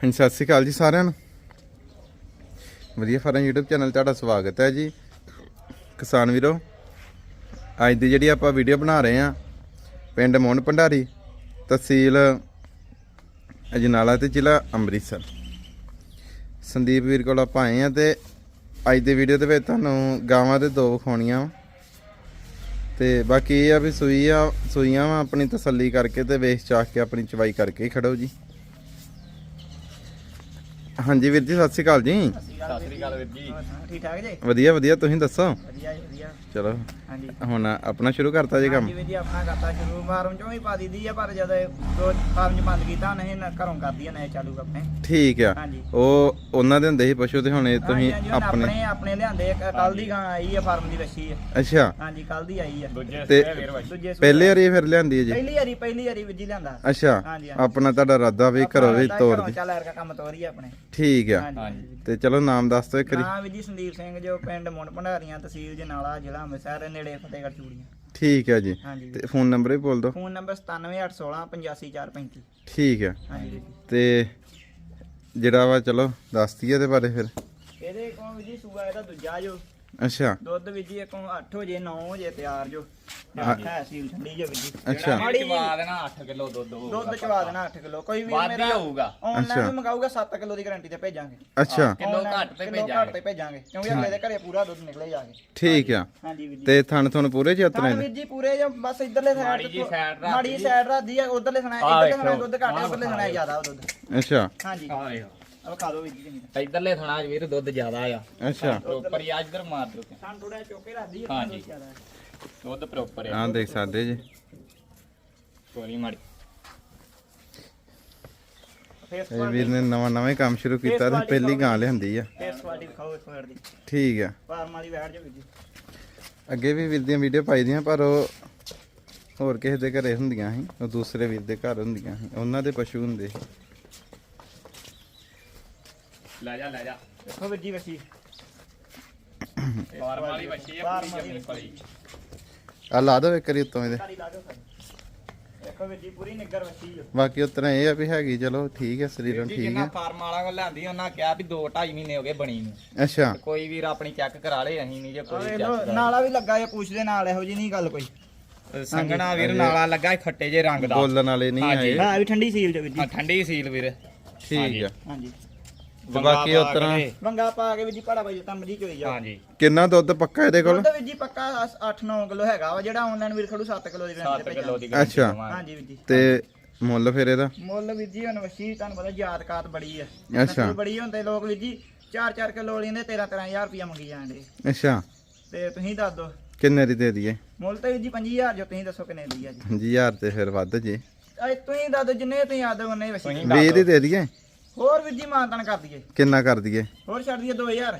ਹਾਂਜੀ, ਸਤਿ ਸ਼੍ਰੀ ਅਕਾਲ ਜੀ ਸਾਰਿਆਂ ਨੂੰ। ਵਧੀਆ ਫਾਰਮ YouTube ਚੈਨਲ ਤੁਹਾਡਾ ਸਵਾਗਤ ਹੈ ਜੀ। ਕਿਸਾਨ ਵੀਰੋ, ਅੱਜ ਦੀ ਜਿਹੜੀ ਆਪਾਂ ਵੀਡੀਓ ਬਣਾ ਰਹੇ ਆ ਪਿੰਡ ਮੋਹਨ ਭੰਡਾਰੀ, ਤਹਿਸੀਲ ਅਜਨਾਲਾ ਤੇ ਜ਼ਿਲ੍ਹਾ ਅੰਮ੍ਰਿਤਸਰ। ਸੰਦੀਪ ਵੀਰ ਕੋਲ ਆਪਾਂ ਆਏ ਆ ਤੇ ਅੱਜ ਦੀ ਵੀਡੀਓ ਦੇ ਵਿੱਚ ਤੁਹਾਨੂੰ ਗਾਵਾਂ ਦੇ ਦੋ ਵਿਖਾਉਣੀਆਂ ਵਾਂ। ਤੇ ਬਾਕੀ ਇਹ ਆ ਵੀ ਸੂਈ ਆ ਸੂਈਆਂ ਵਾ ਆਪਣੀ ਤਸੱਲੀ ਕਰਕੇ ਤੇ ਵੇਖ ਚਾਖ ਕੇ ਆਪਣੀ ਚਵਾਈ ਕਰਕੇ ਹੀ ਖੜੋ ਜੀ। ਹਾਂਜੀ ਵੀਰ ਜੀ ਸਤਿ ਸ਼੍ਰੀ ਅਕਾਲ ਜੀ। ਸਤਿ ਸ੍ਰੀ ਅਕਾਲ ਵੀਰ ਜੀ। ਠੀਕ ਠਾਕ ਜੀ ਵਧੀਆ ਵਧੀਆ ਤੁਸੀਂ ਦੱਸੋ? ਵਧੀਆ ਜੀ ਚਲੋ। ਹਾਂਜੀ। ਹੁਣ ਆਪਣਾ ਸ਼ੁਰੂ ਕਰਤਾ ਜੀ ਕੰਮ? ਜਿਵੇਂ ਜੀ ਆਪਣਾ ਕਰਤਾ ਸ਼ੁਰੂ। ਫਾਰਮ ਚੋਂ ਹੀ ਪਾ ਦਿੱਤੀ ਆ ਪਰ ਜਦ ਦੋ ਫਾਰਮ ਚ ਬੰਦ ਕੀਤਾ ਨਹੀਂ ਨਾ ਘਰੋਂ ਕਰਦੀ ਆ ਨਾ ਚਾਲੂ ਆਪਣੇ। ਠੀਕ ਆ। ਹਾਂਜੀ। ਉਹ ਉਹਨਾਂ ਦੇ ਹੁੰਦੇ ਸੀ ਪਸ਼ੂ ਤੇ ਹੁਣ ਇਹ ਤੁਸੀਂ ਹਾਂਜੀ, ਹਾਂਜੀ, ਹੁਣ ਆਪਣੇ ਆਪਣੇ ਆਪਣੇ ਲਿਆਂਦੇ ਕੱਲ ਦੀ ਗਾਂ ਆਈ ਆ ਫਾਰਮ ਦੀ ਵੱਛੀ ਆ। ਅੱਛਾ। ਹਾਂਜੀ ਕੱਲ ਦੀ ਆਈ ਆ। ਦੂਜੇ ਤੇ- ਦੂਜੇ ਸੂਏ ਪਹਿਲੇ ਵਾਰੀ ਫਿਰ ਲਿਆਂਦੀ ਹੈ ਜੀ? ਪਹਿਲੀ ਵਾਰੀ ਪਹਿਲੀ ਵਾਰੀ ਵਿੱਜੀ ਲਿਆਂਦਾ। ਅੱਛਾ। ਹਾਂਜੀ, ਹਾਂਜੀ। ਆਪਣਾ ਤੁਹਾਡਾ ਇਰਾਦਾ ਵੀ ਘਰੋਂ ਵੀ ਘਰੋਂ ਦੀ। ਚੱਲ ਐਰਕਾ ਕੰਮ ਤੋਰੀ ਆ ਆਪਣੇ। ਠੀਕ ਆ। ਹਾਂਜੀ ਤੇ ਚਲੋ ਨਾਮ ਦੱਸ ਦਿਓ ਇੱਕ ਵਾਰੀ। ਹਾਂ ਵਿੱਜੀ ਸੰਦੀਪ ਸਿੰਘ ਜੋ ਪਿੰਡ ਮੁੰਡ ਭੰਡਾਰੀਆਂ ਤਹਿਸੀਲ ਜਨਾਲਾ ਜ਼ਿਲ੍ਹਾ ਅੰਮ੍ਰਿਤਸਰ ਨੇੜੇ ਫਤਿਹਗੜ੍ਹ ਚੂੜੀਆਂ। ਠੀਕ ਆ ਜੀ। ਹਾਂਜੀ। ਤੇ ਫੋਨ ਨੰਬਰ ਵੀ ਬੋਲ ਦਿਓ। ਫੋਨ ਨੰਬਰ 9781685435 ਠੀਕ ਹਾਂਜੀ। ਤੇ ਜਿਹੜਾ ਵਾ ਚਲੋ ਦੱਸ ਦਈਏ ਇਹਦੇ ਬਾਰੇ ਫਿਰ। ਇਹਦੇ ਕੋਲ ਵੀ ਜੀ ਸੂਆ ਇਹਦਾ ਦੂਜਾ ਜੋ। ਅੱਛਾ। ਦੁੱਧ ਵੀ ਜੀ ਕੋਲ 8 ਵਜੇ 9 ਵਜੇ ਤਿਆਰ ਜੋ। ਹਾਂ। ਸੀਲ ਠੰਡੀ ਜੋ ਵੀ ਜੀ ਅੱਛਾ। ਮਾੜੀ ਜਿਹੀ- ਚਵਾ ਦੇਣਾ 8 ਕਿਲੋ ਦੁੱਧ ਹੋਊਗਾ ਦੁੱਧ ਚਵਾ ਦੇਣਾ 8 ਕਿਲੋ। ਕੋਈ ਵੀ ਵੱਧ ਹੀ ਹੋਊਗਾ। ਆਨਲਾਈਨ ਅੱਛਾ। ਵੀ ਮੰਗਾਊਗਾ 7 ਕਿਲੋ ਦੀ ਗਾਰੰਟੀ ਤੇ ਭੇਜਾਂਗੇ। ਅੱਛਾ। ਕਿਲੋ Online ਘੱਟ ਤੇ ਕਿਲੋ ਭੇਜਾਂਗੇ। ਘੱਟ ਤੇ ਭੇਜਾਂਗੇ ਕਿਉਂਕਿ ਅਗਲੇ ਦੇ ਘਰੇ ਪੂਰਾ ਦੁੱਧ ਨਿਕਲੇ ਜਾ ਕੇ। ਠੀਕ ਆ। ਹਾਂਜੀ ਵੀਰ ਜੀ। ਤੇ ਥਣ ਥਣ ਪੂਰੇ ਚਤਰੇ ਤਾਂ ਨੇ? ਵੀਰ ਜੀ ਪੂਰੇ ਜੋ ਬਸ ਇਧਰਲੇ ਸਾਈਡ ਮਾੜੀ ਜਿਹੀ side ਰੱਖ ਮਾੜੀ ਦੀ। ਸਾਈਡ ਰੱਖਦੀ ਆ ਉਧਰਲੇ ਸੁਣਾ ਆਹ ਇਧਰਲੇ ਸੁਣਾ ਵੇਖੋ। ਦੁੱਧ ਘੱਟ ਆ ਉਧਰਲੇ ਸੁਣਾ ਜ਼ਿਆਦਾ ਉਹ ਦੁੱਧ। ਅੱਛਾ। ਹਾਂਜੀ। ਆ ਵੇਖੋ ਆ ਖਾ ਦੋ ਵੀਰ ਜੀ ਚੰਗੀ ਤਰ੍ਹਾਂ। ਇਧਰਲੇ ਥਣਾ ਚ ਵੀਰ ਦੁੱਧ ਜ਼ਿਆਦਾ ਆ। ਅੱਛਾ। ਪ੍ਰੋਪਰ ਹੀ ਇੱਧਰ ਮਾਰ ਦਿਓ। ਸਾਨੂੰ ਥੋੜਾ ਚੋਕੇ ਰੱਖਦੀ ਆ ਹਾਂਜੀ। ਦੁੱਧ ਜ਼ਿਆਦਾ ਹੈ। ਦੁੱਧ ਪ੍ਰੋਪਰ ਆ ਆਹ ਦੇਖ ਸਕਦੇ ਜੀ। ਕੋਈ ਮਾੜੀ। ਫੇਸ ਇਹ ਵੀਰ ਨੇ ਨਵਾਂ ਨਵਾਂ ਹੀ ਕੰਮ ਸ਼ੁਰੂ ਕੀਤਾ ਤੇ ਪਹਿਲੀ ਗਾਂ ਲਿਆਂਦੀ ਆ। ਫੇਸ ਕੁਆਲਿਟੀ ਖਾਓ ਇੱਕ ਵਾਰ ਦੀ। ਠੀਕ ਆ। ਫਾਰਮ ਵਾਲੀ ਬੈਠ ਜਾ। ਅੱਗੇ ਵੀ ਵੀਰ ਦੀਆਂ ਵੀਡੀਓ ਪਾਈ ਦੀਆਂ ਪਰ ਉਹ ਹੋਰ ਕਿਸੇ ਦੇ ਘਰੇ ਹੁੰਦੀਆਂ ਸੀ ਉਹ ਦੂਸਰੇ ਵੀਰ ਦੇ ਘਰ ਹੁੰਦੀਆਂ ਸੀ ਉਹਨਾਂ ਦੇ ਪਸ਼ੂ ਹੁੰਦੇ ਸੀ। ਲੈ ਜਾ ਲੈ ਜਾ। ਦੇਖੋ ਵੀਰ ਜੀ ਵਸੀ ਫਾਰਮ ਵਾਲੀ ਬੱਚੀ ਆ ਪੂਰੀ ਵਾਲੀ ਜੰਮੀ ਪਲੀ ਆ ਲਾ ਦੋ ਇੱਕ ਵਾਰੀ ਉੱਤੋਂ ਇਹਦੇ। ਸਾਰੀ ਲਾ ਦਿਓ ਸਾਰੀ ਦੇਖੋ ਵੀਰ ਜੀ ਪੂਰੀ ਨਿੱਗਰ ਵਸੀ ਜੋ ਬਾਕੀ ਉਤਰਾ ਇਹ ਆ ਵੀ ਹੈਗੀ ਚਲੋ ਠੀਕ ਹੈ ਸਰੀਰੋਂ ਠੀਕ ਜਿੰਨਾ ਹੈ ਫਾਰਮ ਵਾਲਾ ਕੋਲ ਲਿਆਂਦੀ ਉਹਨਾਂ ਕਿਹਾ ਵੀ 2 2.5 ਮਹੀਨੇ ਹੋ ਗਏ ਬਣੀ ਨੂੰ। ਅੱਛਾ। ਕੋਈ ਵੀਰ ਆਪਣੀ ਚੈੱਕ ਕਰਾ ਲੇ ਅਸੀਂ ਨਹੀਂ ਜੇ ਆ ਕੋਈ ਵੇਖ ਚੈੱਕ ਲਓ ਨਾਲਾ ਵੀ ਲੱਗਾ ਇਹ ਪੁੱਛਦੇ ਨਾਲ ਇਹੋ ਜੀ ਨਹੀਂ ਗੱਲ ਕੋਈ। ਸੰਗਣਾ ਵੀਰ ਨਾਲਾ ਲੱਗਾ ਇਹ ਖੱਟੇ ਜੇ ਰੰਗ ਦਾ। ਬੋਲਣ ਵਾਲੇ ਨਹੀਂ ਹਾਂਜੀ। ਆਏ। ਹਾਂ ਵੀ ਠੰਡੀ ਸੀਲ ਜੋ ਵੀਰ ਆ ਜੀ ਠੰਡੀ ਸੀਲ ਵੀਰ। ਠੀਕ ਆ। ਹਾਂਜੀ। ਤੇ ਬਾਕੀ ਉਤਰਾਂ ਕੇ। ਵੰਗਾ ਪਾ ਕੇ ਜੀ ਪੜਾ ਬਾਈ ਤਾਂ ਮਰਜ਼ੀ ਚੋਈ ਜਾ ਹਾਂਜੀ। ਕਿੰਨਾ ਦੁੱਧ ਪੱਕਾ ਇਹਦੇ ਕੋਲ? ਦੁੱਧ ਜੀ ਪੱਕਾ 8-9 ਕਿਲੋ ਹੈਗਾ ਵਾ ਜਿਹੜਾ ਆਨਲਾਈਨ ਵੀਰ ਖੜੂ 7 ਕਿਲੋ ਦੀ ਗਾਰੰਟੀ 7 ਤੇ ਕਿਲੋ ਦੀ ਅੱਛਾ। ਹਾਂਜੀ। ਵੀਰ ਜੀ। ਤੇ ਮੁੱਲ ਫਿਰ ਇਹਦਾ? ਮੁੱਲ ਵੀਰ ਜੀ ਹੁਣ ਵਸੀ ਤੁਹਾਨੂੰ ਪਤਾ ਯਾਦ ਕਾਤ ਬੜੀ ਆ। ਅੱਛਾ। ਬੜੀ ਹੁੰਦੇ ਲੋਕ ਵੀਰ ਜੀ 4-4 ਕਿਲੋ ਵਾਲੀ ਦੇ 13-13000 ਰੁਪਇਆ ਮੰਗੀ ਜਾਂਦੇ ਅੱਛਾ। ਤੇ ਤੁਸੀਂ ਦੱਸ ਦਿਓ। ਕਿੰਨੇ ਦੀ ਦੇ ਦਈਏ? ਮੁੱਲ ਤਾਂ ਵੀਰ ਜੀ 25000 ਜੋ ਤੁਸੀਂ ਦੱਸੋ ਕਿੰਨੇ ਦੀ ਆ ਜੀ। 5000 ਤੇ ਫਿਰ ਵੱਧ ਜੇ। ਅਏ ਤੁਸੀਂ ਦੱਸ ਦਿਓ ਜਿੰਨੇ ਤੁਸੀਂ ਯਾਦ ਉਹਨੇ ਵਸੀ ਤੁਸੀਂ 20 ਦੀ ਦੇ ਦਈਏ? ਹੋਰ ਵੀਰ ਜੀ ਮਾਨਤਨ ਕਰ ਦਈਏ। ਕਿੰਨਾ ਕਰ ਦਈਏ? ਹੋਰ ਛੱਡ ਦਈਏ 2000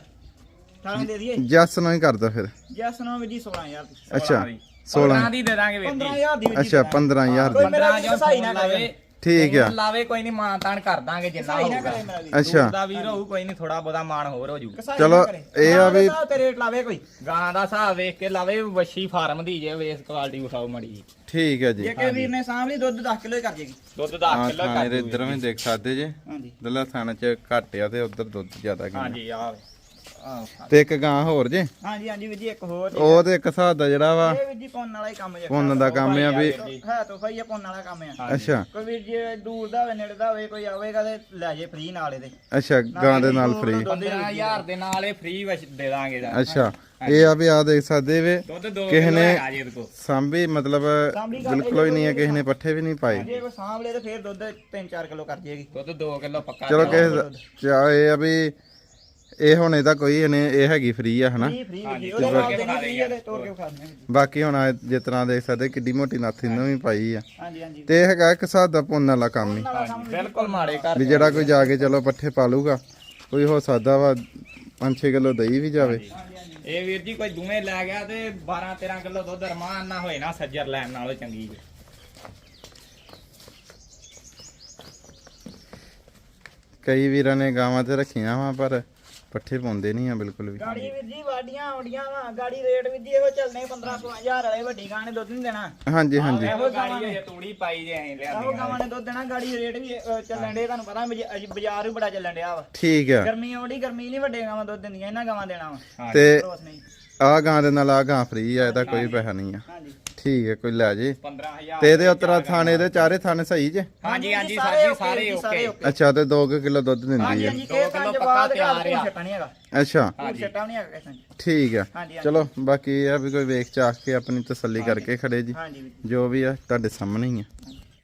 ਤਾਂ ਦੇ ਦਈਏ। ਜੱਸ ਨੂੰ ਹੀ ਕਰ ਦੋ ਫਿਰ। ਜੈਸ ਨੂੰ ਵੀਰ ਜੀ 16000 ਦੀ। ਅੱਛਾ 16 16 ਦੀ ਦੇ ਦਾਂਗੇ ਵੀਰ ਜੀ। 15000 ਦੀ ਵੀਰ ਜੀ ਅੱਛਾ 15000 ਕੋਈ ਦੀ। ਮੇਰਾ 15 ਸਹਾਈ ਨਾ ਕਰੇ। ਠੀਕ ਆ। ਲਾਵੇ ਕੋਈ ਨਹੀਂ ਮਾਨ ਤਾਨ ਕਰ ਦਾਂਗੇ ਜਿੰਨਾ ਹੋਊਗਾ। ਅੱਛਾ। ਦਾ ਵੀਰ ਹੋਊ ਕੋਈ ਨਹੀਂ ਥੋੜਾ ਬਹੁਤਾ ਮਾਨ ਹੋਰ ਹੋ ਜੂ ਕਸਾਈ ਚਲੋ। ਇਹ ਆ ਵੀ- ਤੇ ਰੇਟ ਲਾਵੇ ਕੋਈ। ਗਾਂ ਦਾ ਹਿਸਾਬ ਵੇਖ ਕੇ ਲਾਵੇ ਵੱਛੀ ਫਾਰਮ ਦੀ ਜੇ ਵੇਸ ਕੁਆਲਿਟੀ ਵਿਖਾਓ ਮੜੀ ਜੀ। ਠੀਕ ਹੈ ਜੀ। ਜੇ ਕਿ ਵੀਰ ਨੇ ਸਾਂਭਲੀ ਦੁੱਧ 10 ਕਿਲੋ ਕਰ ਜੇਗੀ। ਦੁੱਧ 10 ਹਾਂ ਕਿਲੋ ਕਰ ਦੇ ਇੱਧਰ ਵੀ ਦੇਖ ਸਕਦੇ ਜੇ। ਹਾਂਜੀ। ਦਲਾ ਥਾਣਾ ਚ ਘੱਟ ਆ ਤੇ ਉਧਰ ਦੁੱਧ ਜ਼ਿਆਦਾ ਹਾਂਜੀ ਆ ਤੇ ਇੱਕ ਗਾਂ ਹੋਰ ਜੇ? ਹਾਂਜੀ ਹਾਂਜੀ ਵੀਰ ਜੀ ਇੱਕ ਹੋਰ ਜੀ। ਉਹ ਤੇ ਇੱਕ ਹਿਸਾਬ ਦਾ ਜਿਹੜਾ ਵਾ। ਇਹ ਵੀਰ ਜੀ ਪੁੰਨ ਵਾਲਾ ਹੀ ਕੰਮ ਜੇ ਪੁੰਨ ਦਾ ਕੰਮ ਆ ਵੀ। ਹੈ ਤਾਂ ਫਈ ਪੁੰਨ ਵਾਲਾ ਕੰਮ ਆ। ਅੱਛਾ। ਕੋਈ ਵੀਰ ਜੀ ਦੂਰ ਦਾ ਹੋਵੇ ਨੇੜੇ ਦਾ ਹੋਵੇ ਕੋਈ ਆਵੇਗਾ ਤੇ ਲੈ ਜੇ ਫ੍ਰੀ ਨਾਲ ਇਹਦੇ। ਅੱਛਾ ਗਾਂ ਦੇ ਨਾਲ ਫ੍ਰੀ 15000 ਦੇ ਨਾਲ ਇਹ ਫ੍ਰੀ ਦੇ ਦਾਂਗੇ ਦਾ ਅੱਛਾ ਇਹ ਆ ਵੀ ਆ ਦੇਖ ਸਕਦੇ ਵੇ ਦੁੱਧ 2 ਕਿਸੇ ਕਿਲੋ ਨੇ- ਹੈਗਾ ਜੀ ਇਹਦੇ ਕੋਲ। ਸਾਂਭੀ ਮਤਲਬ ਬਿਲਕੁਲ ਹੀ ਨਹੀਂ ਹੈ ਕਿਸੇ ਨੇ ਪੱਠੇ ਵੀ ਨਹੀਂ ਪਾਏ। ਜੇ ਕੋਈ ਸਾਂਭ ਲੇ ਤੇ ਫੇਰ ਦੁੱਧ 3-4 ਕਿਲੋ ਕਰ ਜੇਗੀ। ਦੁੱਧ 2 ਕਿਲੋ ਪੱਕਾ ਚਲੋ ਦੇ ਕਿਸੇ ਚਾ ਇਹ ਆ ਵੀ ਇਹ ਹੁਣ ਇਹਦਾ ਕੋਈ ਇਹਨੇ ਇਹ ਹੈਗੀ ਫ੍ਰੀ ਆ ਹਨਾ? ਫ੍ਰੀ ਫ੍ਰੀ ਵੀਰ ਜੀ ਉਹਦੇ ਨਾਲ ਦੇ ਨਹੀਂ ਫ੍ਰੀ ਇਹਦੇ ਤੋੜ ਕੇ ਖਾ ਦਿੰਦੇ ਬਾਕੀ ਹੁਣ ਆ ਜਿਸ ਤਰ੍ਹਾਂ ਦੇਖ ਸਕਦੇ ਕਿੱਡੀ ਮੋਟੀ ਨਾਥੀ ਨੂੰ ਵੀ ਪਾਈ ਆ। ਹਾਂਜੀ ਹਾਂਜੀ। ਤੇ ਇਹ ਹੈਗਾ ਇੱਕ ਹਿਸਾਬ ਦਾ ਪੁੰਨ ਵਾਲਾ ਕੰਮ ਹੀ। ਬਿਲਕੁਲ ਮਾੜੇ ਘਰ ਵੀ ਜਿਹੜਾ ਕੋਈ ਜਾ ਕੇ ਚਲੋ ਪੱਠੇ ਪਾ ਲੂਗਾ ਕੋਈ ਹੋ ਸਕਦਾ ਵਾ 5-6 ਕਿਲੋ ਦਹੀਂ ਵੀ ਜਾਵੇ। ਇਹ ਵੀਰ ਜੀ ਕੋਈ ਦੂਵੇਂ ਲੈ ਗਿਆ ਤੇ 12 13 ਕਿਲੋ ਦੁੱਧ ਰਮਾਨ ਨਾ ਹੋਏ ਨਾ ਸੱਜਰ ਲੈਣ ਨਾਲੋਂ ਚੰਗੀ ਜੀ। ਕਈ ਵੀਰਾਂ ਨੇ ਗਾਵਾਂ ਤੇ ਰੱਖੀਆਂ ਵਾ ਪਰ ਪੱਠੇ ਪਾਉਂਦੇ ਨਹੀਂ ਆ ਬਿਲਕੁਲ ਵੀ। ਗਾੜੀ ਵੀਰ ਜੀ ਵਾਡੀਆਂ ਆਉਂਦੀਆਂ ਵਾ ਗਾੜੀ ਰੇਟ ਵੀਰ ਜੀ ਇਹੋ ਚੱਲਣੇ 15 16000 ਵਾਲੇ ਵੱਡੀ ਗਾਂ ਨੇ ਦੁੱਧ ਨਹੀਂ ਦੇਣਾ। ਹਾਂਜੀ ਹਾਂਜੀ। ਇਹੋ ਗਾੜੀ ਜੇ ਤੂੜੀ ਪਾਈ ਜੇ ਐਂ ਇਹੋ ਲਿਆਂਦੀ ਗਾਵਾਂ ਨੇ ਦੁੱਧ ਦੇਣਾ ਗਾੜੀ ਰੇਟ ਵੀ ਚੱਲਣ ਦੇ ਤੁਹਾਨੂੰ ਪਤਾ ਬਜ- ਬਾਜ਼ਾਰ ਵੀ ਬੜਾ ਚੱਲਣ ਡਿਆ ਵਾ। ਠੀਕ ਆ। ਗਰਮੀ ਆਉਂਦੀ ਗਰਮੀ ਨਹੀਂ ਵੱਡੇ ਗਾਵਾਂ ਦੁੱਧ ਦਿੰਦੀਆਂ ਇਹਨਾਂ ਗਾਵਾਂ ਦੇਣਾ ਵਾ। ਤੇ ਭਰੋਸ ਨਹੀਂ। ਆ ਗਾਂ ਦੇ ਨਾਲ ਆ ਗਾਂ ਫ੍ਰੀ ਆ ਇਹਦਾ ਕੋਈ ਪੈਸਾ ਨਹੀਂ ਆ। ਠੀਕ ਹੈ ਕੋਈ ਲੈ ਜੇ। 15000 ਤੇ ਇਹਦੇ ਉਤਰਾ ਥਾਣੇ ਦੇ ਚਾਰੇ ਥਾਣੇ ਸਹੀ ਜੇ? ਹਾਂਜੀ ਹਾਂਜੀ ਸਾਰੇ ਸਾਰੇ ਓਕੇ ਅੱਛਾ ਤੇ 2 ਕਿਲੋ ਦੁੱਧ ਦਿੰਦੀ ਹਾਂਜੀ ਆ ਹਾਂਜੀ ਦੋ ਕੇ ਕਿੱਲੋ ਪੰਜ ਪੱਕਾ ਬਾਅਦ ਤਿਆਰ ਘਰ ਆ। ਕੋਈ ਛੱਟਾ ਨਹੀਂ ਹੈਗਾ। ਅੱਛਾ। ਕੋਈ ਛੱਟਾ ਵੀ ਨਹੀਂ ਹੈਗਾ ਕਿਸੇ ਨੂੰ। ਠੀਕ ਹਾਂਜੀ ਚਲੋ ਬਾਕੀ ਇਹ ਆ ਵੀ ਕੋਈ ਵੇਖ ਚਾਖ ਕੇ ਆਪਣੀ ਤਸੱਲੀ ਕਰਕੇ ਖੜੇ ਜੀ। ਹਾਂਜੀ ਵੀਰ ਜੀ। ਜੋ ਵੀ ਆ ਤੁਹਾਡੇ ਸਾਹਮਣੇ ਹੀ ਆ।